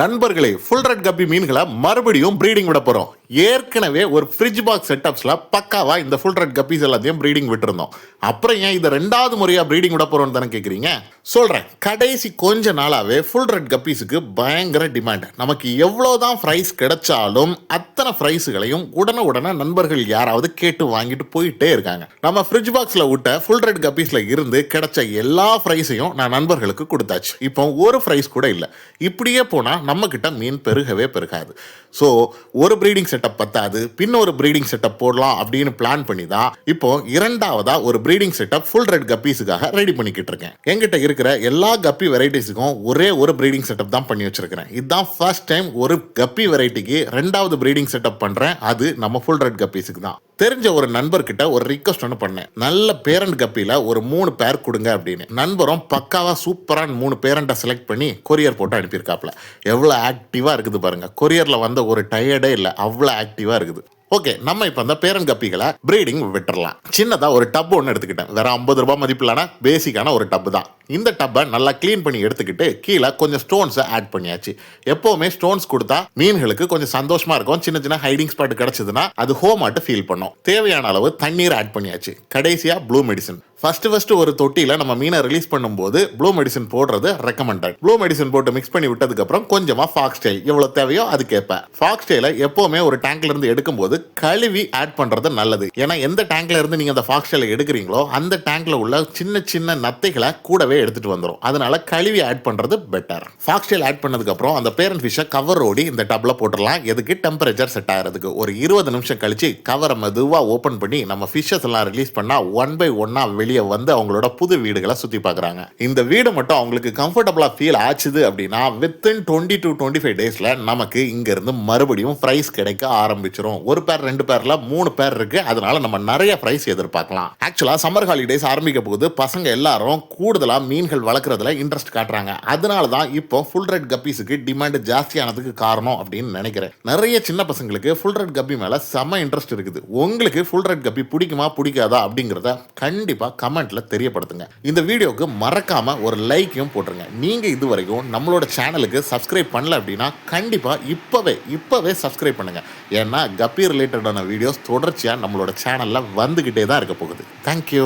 நண்பர்களே full red கப்பி மீன்களை மறுபடியும் ப்ரீடிங் விட போறோம். ஏற்கனவே ஒரு ஃப்ரிட்ஜ் பாக்ஸ் செட்டப்ஸில் பக்காவாக இந்த ஃபுல் ரெட் கப்பீஸ் எல்லாத்தையும் ப்ரீடிங் விட்டுருந்தோம். அப்புறம் ஏன் இதை ரெண்டாவது முறையாக ப்ரீடிங் விட போகிறோம்னு தானே கேட்குறீங்க சொல்கிறேன் கடைசி கொஞ்ச நாளாகவே ஃபுல் ரெட் கப்பீஸுக்கு பயங்கர டிமாண்ட் நமக்கு எவ்வளோ தான் ஃப்ரைஸ் கிடைச்சாலும் அத்தனை ஃப்ரைஸுகளையும் உடனே உடனே நண்பர்கள் யாராவது கேட்டு வாங்கிட்டு போயிட்டே இருக்காங்க. நம்ம ஃப்ரிட்ஜ் பாக்ஸில் விட்ட ஃபுல் ரெட் கப்பீஸில் இருந்து கிடைச்ச எல்லா ஃப்ரைஸையும் நான் நண்பர்களுக்கு கொடுத்தாச்சு. இப்போ ஒரு ஃப்ரைஸ் கூட இல்லை. இப்படியே போனால் நம்மக்கிட்ட மீன் பெருகவே பெருகாது. ஸோ ஒரு ப்ரீடிங் செட் செட்டப் பத்தாது. பின்ன ஒரு ப்ரீடிங் செட்டப் போடலாம் அப்படின்னு பிளான் பண்ணி தான் இப்போ இரண்டாவதா ஒரு ப்ரீடிங் செட்டப் ஃபுல் ரெட் கப்பீஸுக்காக ரெடி பண்ணிக்கிட்டு இருக்கேன். எங்கிட்ட இருக்கிற எல்லா கப்பி வெரைட்டிஸுக்கும் ஒரே ஒரு ப்ரீடிங் செட்டப் தான் பண்ணி வச்சிருக்கிறேன். இதுதான் ஃபர்ஸ்ட் டைம் ஒரு கப்பி வெரைட்டிக்கு ரெண்டாவது ப்ரீடிங் செட்டப் பண்றேன். அது நம்ம ஃபுல் ரெட் கப்பீஸுக்கு தான். தெரிஞ்ச ஒரு நண்பர்கிட்ட ஒரு ரிக்வஸ்ட் ஒன்று பண்ணேன். நல்ல பேரண்ட் கப்பியில் ஒரு மூணு பேர் கொடுங்க அப்படின்னு. நண்பரும் பக்காவாக சூப்பரான மூணு பேரண்ட்டை செலக்ட் பண்ணி கொரியர் போட்டு அனுப்பியிருக்காப்புல எவ்வளோ ஆக்டிவாக இருக்குது பாருங்கள் கொரியரில் வந்த ஒரு டயர்டே இல்லை. அவ்வளோ ஆக்டிவாக இருக்குது. ஓகே நம்ம இப்போ அந்த பேரன் கப்பிகளை ப்ரீடிங் விட்டுறலாம். சின்னதாக ஒரு டப் ஒன்று எடுத்துக்கிட்டேன். வேற ஐம்பது ரூபாய் மதிப்பிலான பேசிக்கான ஒரு டப்பு தான். இந்த டப்பை நல்லா க்ளீன் பண்ணி எடுத்துக்கிட்டு கீழே கொஞ்சம் ஸ்டோன்ஸை ஆட் பண்ணியாச்சு. எப்போவுமே ஸ்டோன்ஸ் கொடுத்தா மீன்களுக்கு கொஞ்சம் சந்தோஷமா இருக்கும். சின்ன சின்ன ஹைடிங் ஸ்பாட் கிடைச்சதுன்னா அது ஹோம் ஆட்டு ஃபீல் பண்ணும். தேவையான அளவு தண்ணீர் ஆட் பண்ணியாச்சு. கடைசியாக ப்ளூ மெடிசன் ஃபர்ஸ்ட் ஃபர்ஸ்ட் ஒரு தொட்டியில் நம்ம மீனை ரிலீஸ் பண்ணும்போது ப்ளூ மெடிசன் போடுறது ரெக்கமெண்டட் ப்ளூ மெடிசன் போட்டு மிக்ஸ் பண்ணி விட்டதுக்கு அப்புறம் கொஞ்சமா ஃபாக்ஸ் டெயில் எவ்வளவு தேவையோ அது கேட்பேன் ஃபாக்ஸ் டெயில எப்பவுமே ஒரு டேங்க்ல இருந்து எடுக்கும்போது கழுவி ஆட் பண்றது நல்லது. ஏன்னா எந்த டேங்க்ல இருந்து நீங்க அந்த ஃபாக்ஸ் டெயில எடுக்கிறீங்களோ அந்த டேங்க்ல உள்ள சின்ன சின்ன நத்தைகளை கூடவே எடுத்துட்டு வந்துடும் அதனால கழுவி ஆட் பண்றது பெட்டர் ஃபாக்ஸ் டெயில் ஆட் பண்ணதுக்கு அப்புறம் அந்த பேரண்ட் ஃபிஷ்ஷை கவர் ஓடி இந்த டப்ல போட்டுடலாம். எதுக்கு டெம்பரேச்சர் செட் ஆகிறதுக்கு? ஒரு இருபது நிமிஷம் கழிச்சு கவரை மெதுவாக ஓப்பன் பண்ணி நம்ம ஃபிஷ்ஷஸ் எல்லாம் ரிலீஸ் பண்ணா ஒன் பை ஒன்னா வெளியே வந்து அவங்களோட புது வீடுகளை சுற்றி பார்க்குறாங்க இந்த வீடு மட்டும் அவங்களுக்கு கம்ஃபர்டபுளாக ஃபீல் ஆச்சுது அப்படின்னா within twenty to twenty five டேஸில் நமக்கு இங்கேருந்து மறுபடியும் ப்ரைஸ் கிடைக்க ஆரம்பிச்சிரும். ஒரு பேர் ரெண்டு பேரில் மூணு பேர் இருக்கு. அதனால நம்ம நிறைய ப்ரைஸ் எதிர்பார்க்கலாம். ஆக்சுவலாக சம்மர் ஹாலிடேஸ் ஆரம்பிக்க போது பசங்க எல்லாரும் கூடுதலாக மீன்கள் வளர்க்குறதுல இன்ட்ரெஸ்ட் காட்டுறாங்க. அதனால தான் இப்போ ஃபுல் ரெட் கப்பீஸுக்கு டிமாண்ட் ஜாஸ்தியானதுக்கு காரணம் அப்படின்னு நினைக்கிறேன். நிறைய சின்ன பசங்களுக்கு ஃபுல் ரெட் கப்பி மேலே செம்ம இன்ட்ரெஸ்ட் இருக்குது. உங்களுக்கு ஃபுல் ரெட் கப்பி பிடிக்குமா பிடிக்காதா அப்படிங்கிறத கண்டிப்பாக கண்டிப்பா கமெண்ட்ல தெரியப்படுத்துங்க. இந்த வீடியோக்கு மறக்காம ஒரு லைக்கையும் போட்டுருங்க. நீங்க இது வரைக்கும் நம்மளோட சேனலுக்கு சப்ஸ்கிரைப் பண்ணல அப்படின்னா கண்டிப்பா இப்பவே இப்பவே சப்ஸ்கிரைப் பண்ணுங்க. ஏன்னா கப்பி ரிலேட்டடான வீடியோஸ் தொடர்ச்சியா நம்மளோட சேனல்ல வந்துகிட்டே தான் இருக்க போகுது. தேங்க்யூ